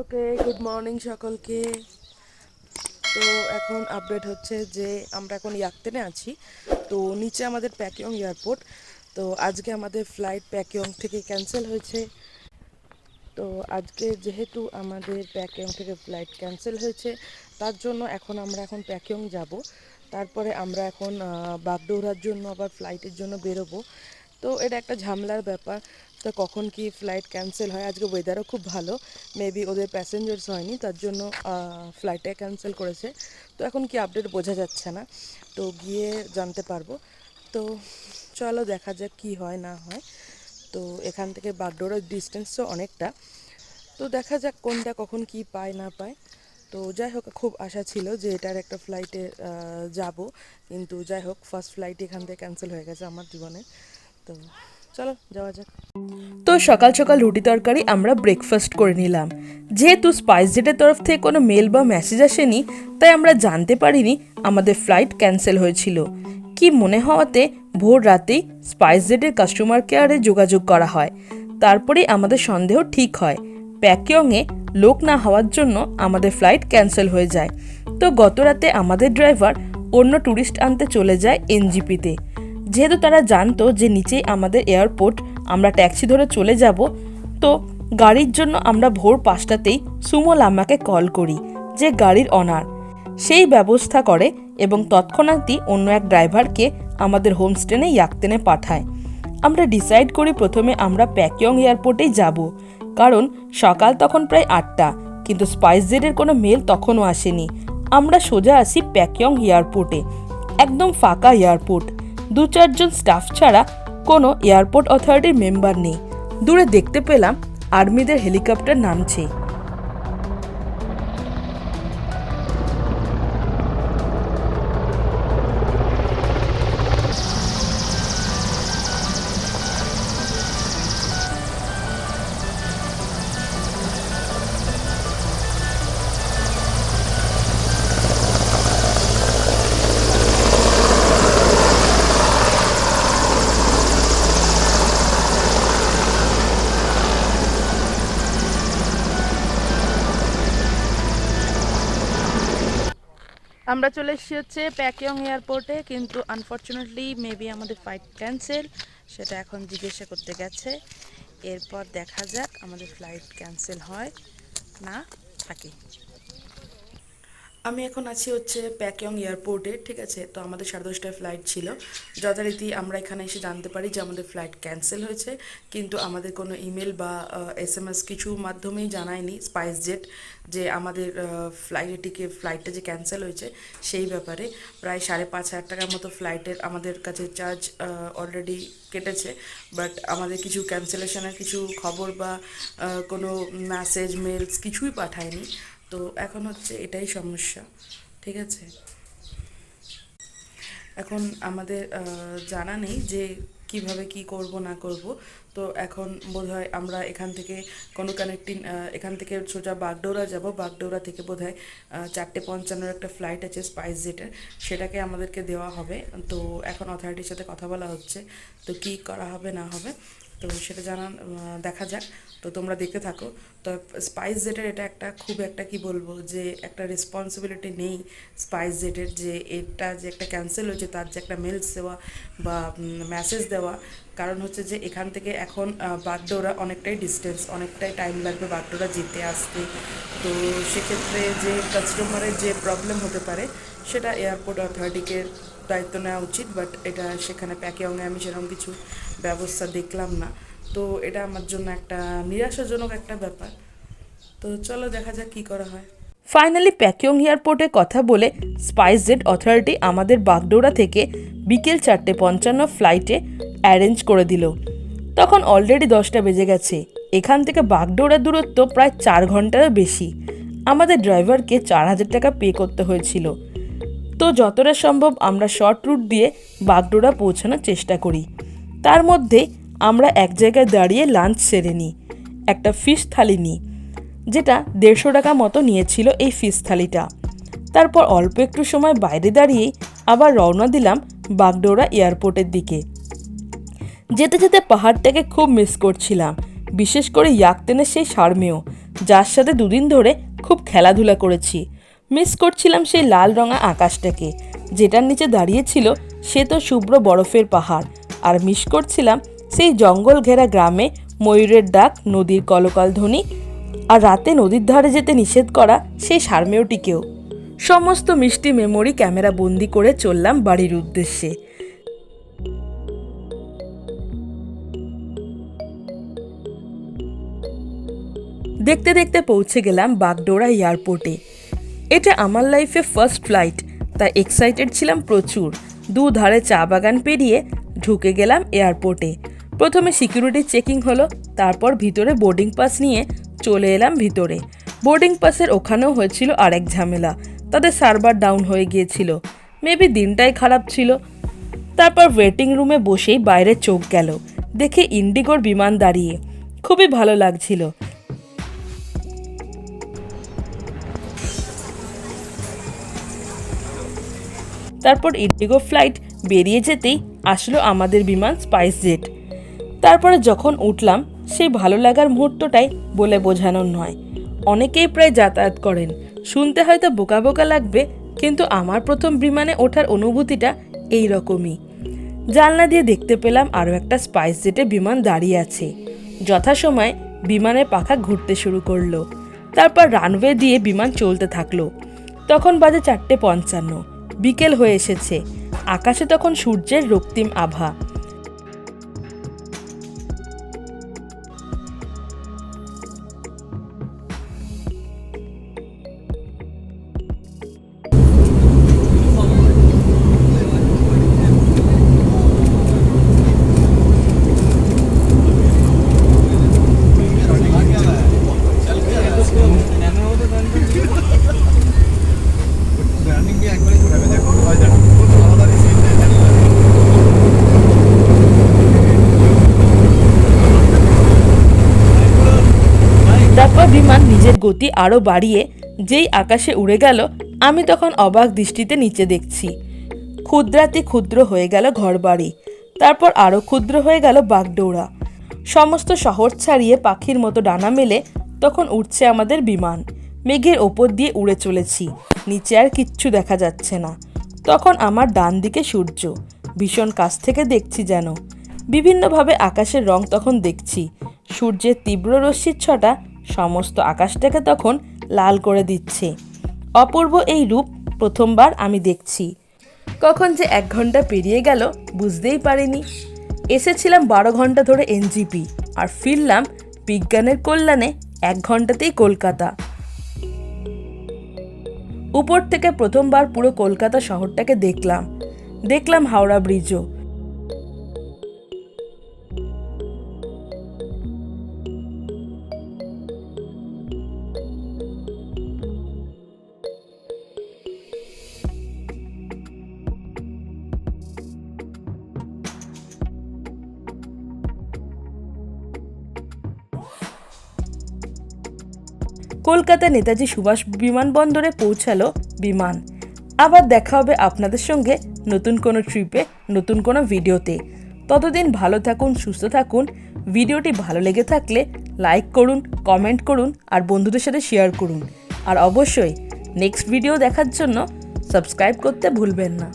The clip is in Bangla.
ওকে গুড মর্নিং সকলকে। তো এখন আপডেট হচ্ছে যে আমরা এখন ইয়াকতেনে আছি। তো নিচে আমাদের প্যাকিং এয়ারপোর্ট তো আজকে আমাদের ফ্লাইট প্যাকিং থেকে ক্যান্সেল হয়েছে। তো আজকে যেহেতু আমাদের প্যাকিং থেকে ফ্লাইট ক্যান্সেল হয়েছে, তার জন্য এখন আমরা এখন প্যাকিং যাব। তারপরে আমরা এখন বাগডোরার জন্য আবার ফ্লাইটের জন্য বেরোবো। তো এটা একটা ঝামেলার ব্যাপার। তো কখন কি ফ্লাইট ক্যান্সেল হয়? আজকে ওয়েদারও খুব ভালো। মেবি ওদের প্যাসেঞ্জার্স হয়নি, তার জন্য ফ্লাইটটা ক্যান্সেল করেছে। তো এখন কি আপডেট বোঝা যাচ্ছে না। তো গিয়ে জানতে পারব। তো চলো দেখা যাক কি হয়, না হয়। তো এখান থেকে বাগডোরার ডিস্টেন্সও অনেকটা। তো দেখা যাক কোনটা কখন কি পায়, না পায়। তো যাই হোক, খুব আশা ছিল যে এটার একটা ফ্লাইটে যাব। কিন্তু যাই হোক ফার্স্ট ফ্লাইট এখান থেকে ক্যান্সেল হয়ে গেছে আমার জীবনে। তো চলো, যাওয়া যাক। তো সকাল সকাল রুটি তরকারি আমরা ব্রেকফাস্ট করে নিলাম। যেহেতু স্পাইস জেটের তরফ থেকে কোনো মেল বা মেসেজ আসেনি, তাই আমরা জানতে পারিনি আমাদের ফ্লাইট ক্যান্সেল হয়েছিল। কি মনে হওয়াতে ভোর রাতেই স্পাইস জেটের কাস্টমার কেয়ারে যোগাযোগ করা হয়। তারপরেই আমাদের সন্দেহ ঠিক হয়। প্যাকিংয়ে লোক না হওয়ার জন্য আমাদের ফ্লাইট ক্যান্সেল হয়ে যায়। তো গত রাতে আমাদের ড্রাইভার অন্য ট্যুরিস্ট আনতে চলে যায় এনজিপিতে যেহেতু তারা জানতো যে নিচেই আমাদের এয়ারপোর্ট, আমরা ট্যাক্সি ধরে চলে যাব, তো গাড়ির জন্য আমরা ভোর পাঁচটাতেই সুমো লাম্মাকে কল করি, যে গাড়ির অনার। সেই ব্যবস্থা করে এবং তৎক্ষণাৎই অন্য এক ড্রাইভারকে আমাদের হোমস্টেনে ইয়াকতেনে পাঠায়। আমরা ডিসাইড করি প্রথমে আমরা প্যাকিয়ং এয়ারপোর্টেই যাব, কারণ সকাল তখন প্রায় আটটা, কিন্তু স্পাইস জেডের কোনো মেল তখনও আসেনি। আমরা সোজা আসি প্যাকিয়ং এয়ারপোর্টে, একদম ফাঁকা এয়ারপোর্ট। দু চারজন স্টাফ ছাড়া কোনো এয়ারপোর্ট অথরিটির মেম্বার নেই। দূরে দেখতে পেলাম আর্মিদের হেলিকপ্টার নামছে। আমরা চলে এসেছি হচ্ছে প্যাকিং এয়ারপোর্টে কিন্তু আনফর্চুনেটলি মেবি আমাদের ফ্লাইট ক্যান্সেল সেটা এখন জিজ্ঞাসা করতে গেছে। এরপর দেখা যাক আমাদের ফ্লাইট ক্যান্সেল হয় না, থাকে। আমি এখন আছি হচ্ছে প্যাকিং এয়ারপোর্টে, ঠিক আছে? তো আমাদের সাড়ে দশটায় ফ্লাইট ছিল। যথারীতি আমরা এখানে এসে জানতে পারি যে আমাদের ফ্লাইট ক্যান্সেল হয়েছে। কিন্তু আমাদের কোনো ইমেল বা এস এম এস কিছু মাধ্যমেই জানায়নি স্পাইস জেট যে আমাদের ফ্লাইটের টিকে ফ্লাইটটা যে ক্যান্সেল হয়েছে সেই ব্যাপারে। প্রায় সাড়ে পাঁচ হাজার টাকার মতো ফ্লাইটের আমাদের কাছে চার্জ অলরেডি কেটেছে। বাট আমাদের কিছু ক্যান্সেলেশনের কিছু খবর বা কোনো মেসেজ মেলস কিছুই পাঠায়নি। তো এখন হচ্ছে এটাই সমস্যা, ঠিক আছে? এখন আমাদের জানা নেই যে কীভাবে কি করব, না করব। তো এখন বোধহয় আমরা এখান থেকে কোনো কানেক্টিং এখান থেকে সোজা বাগডোরা যাব। বাগডোরা থেকে বোধহয় চারটে পঞ্চান্নর একটা ফ্লাইট আছে স্পাইস জেটের সেটাকে আমাদেরকে দেওয়া হবে। তো এখন অথরিটির সাথে কথা বলা হচ্ছে। তো কি করা হবে, না হবে তো সেটা জানান দেখা যাক। তো তোমরা দেখতে থাকো। তো স্পাইস জেটের এটা একটা খুব একটা কি বলব যে একটা রেসপন্সিবিলিটি নেই স্পাইস জেটের যে এটা যে একটা ক্যান্সেল হয়েছে, তার যে একটা মেলস দেওয়া বা মেসেজ দেওয়া। কারণ হচ্ছে যে এখান থেকে এখন বাগডোরা অনেকটাই ডিস্টেন্স অনেকটাই টাইম লাগবে বাগডোরা যেতে আসতে। তো সেক্ষেত্রে যে কাস্টমারের যে প্রবলেম হতে পারে, সেটা এয়ারপোর্ট অথরিটিকে দায়িত্ব নেওয়া উচিত বাট এটা সেখানে প্যাকিংয়ে আমি সেরকম কিছু ব্যবস্থা দেখলাম না। তো এটা আমার জন্য একটা নিরাশাজনক একটা ব্যাপার। তো চলো দেখা যাক কী করা হয়। ফাইনালি প্যাকিং এয়ারপোর্টে কথা বলে স্পাইস জেট অথরিটি আমাদের বাগডোরা থেকে বিকেল চারটে পঞ্চান্ন ফ্লাইটে অ্যারেঞ্জ করে দিল। তখন অলরেডি দশটা বেজে গেছে। এখান থেকে বাগডোরার দূরত্ব প্রায় চার ঘন্টারও বেশি। আমাদের ড্রাইভারকে চার হাজার টাকা পে করতে হয়েছিল। তো যতটা সম্ভব আমরা শর্ট রুট দিয়ে বাগডোরা পৌঁছানোর চেষ্টা করি। তার মধ্যে আমরা এক জায়গায় দাঁড়িয়ে লাঞ্চ সেরে নিই, একটা ফিশ থালি নিই, যেটা দেড়শো টাকা মতো নিয়েছিল এই ফিশ থালিটা। তারপর অল্প একটু সময় বাইরে দাঁড়িয়েই আবার রওনা দিলাম বাগডোরা এয়ারপোর্টের দিকে। যেতে যেতে পাহাড়টাকে খুব মিস করছিলাম, বিশেষ করে ইয়াকতেনের সেই সারমেয়, যার সাথে দুদিন ধরে খুব খেলাধুলা করেছি। মিস করছিলাম সেই লাল রঙা আকাশটাকে। যেটার নিচে দাঁড়িয়েছিল সে তো শুভ্র বরফের পাহাড়। আর মিস করছিলাম সেই জঙ্গল ঘেরা গ্রামে ময়ূরের ডাক, নদীর কলকল ধ্বনি আর রাতে নদীর ধারে যেতে নিষেধ করা সেই সারমেয়টিকেও। সমস্ত মিষ্টি মেমোরি ক্যামেরা বন্দি করে চললাম বাড়ির উদ্দেশ্যে। দেখতে দেখতে পৌঁছে গেলাম বাগডোরা এয়ারপোর্টে। এটা আমার লাইফে ফার্স্ট ফ্লাইট তাই এক্সাইটেড ছিলাম প্রচুর। দু ধারে চা বাগান পেরিয়ে ঢুকে গেলাম এয়ারপোর্টে প্রথমে সিকিউরিটি চেকিং হলো, তারপর ভিতরে বোর্ডিং পাস নিয়ে চলে এলাম ভিতরে। বোর্ডিং পাসের ওখানেও হয়েছিল আরেক ঝামেলা, তাদের সার্ভার ডাউন হয়ে গিয়েছিল। মেবি দিনটাই খারাপ ছিল। তারপর ওয়েটিং রুমে বসেই বাইরে চোখ গেল, দেখে ইন্ডিগোর বিমান দাঁড়িয়ে। খুবই ভালো লাগছিল। তারপর ইন্ডিগো ফ্লাইট বেরিয়ে যেতেই আসলো আমাদের বিমান স্পাইস জেট তারপরে যখন উঠলাম, সেই ভালো লাগার মুহূর্তটাই বলে বোঝানোর নয়। অনেকেই প্রায় যাতায়াত করেন। শুনতে হয়তো বোকা বোকা লাগবে, কিন্তু আমার প্রথম বিমানে ওঠার অনুভূতিটা এই রকমই জানলা দিয়ে দেখতে পেলাম আরও একটা স্পাইস জেটে বিমান দাঁড়িয়ে আছে। যথাসময় বিমানের পাখা ঘুরতে শুরু করল। তারপর রানওয়ে দিয়ে বিমান চলতে থাকল। তখন বাজে চারটে পঞ্চান্ন। বিকেল হয়ে এসেছে। আকাশে তখন সূর্যের রক্তিম আভা। নিজের গতি আরও বাড়িয়ে যেই আকাশে উড়ে গেল, আমি তখন অবাক দৃষ্টিতে নিচে দেখছি। ক্ষুদ্রাতি ক্ষুদ্র হয়ে গেল ঘরবাড়ি, তারপর আরও ক্ষুদ্র হয়ে গেল বাগডোরা সমস্ত শহর ছাড়িয়ে পাখির মতো ডানা মেলে তখন উঠছে আমাদের বিমান। মেঘের ওপর দিয়ে উড়ে চলেছি, নিচে আর কিচ্ছু দেখা যাচ্ছে না। তখন আমার ডান দিকে সূর্য, ভীষণ কাছ থেকে দেখছি যেন। বিভিন্নভাবে আকাশের রং তখন দেখছি, সূর্যের তীব্র রশ্মির ছটা সমস্ত আকাশটাকে তখন লাল করে দিচ্ছে। অপূর্ব এই রূপ প্রথমবার আমি দেখছি। কখন যে এক ঘণ্টা পেরিয়ে গেল, বুঝতেই পারিনি। এসেছিলাম বারো ঘণ্টা ধরে এনজিপি আর ফিরলাম বিজ্ঞানের কল্যাণে এক ঘন্টাতেই কলকাতা। উপর থেকে প্রথমবার পুরো কলকাতা শহরটাকে দেখলাম। দেখলাম হাওড়া ব্রিজও। কলকাতা নেতাজি সুভাষ বিমানবন্দরে পৌঁছালো বিমান। আবার দেখা হবে আপনাদের সঙ্গে নতুন কোনো ট্রিপে নতুন কোনো ভিডিওতে ততদিন ভালো থাকুন, সুস্থ থাকুন। ভিডিওটি ভালো লেগে থাকলে লাইক করুন কমেন্ট করুন, আর বন্ধুদের সাথে শেয়ার করুন। আর অবশ্যই নেক্সট ভিডিও দেখার জন্য সাবস্ক্রাইব করতে ভুলবেন না।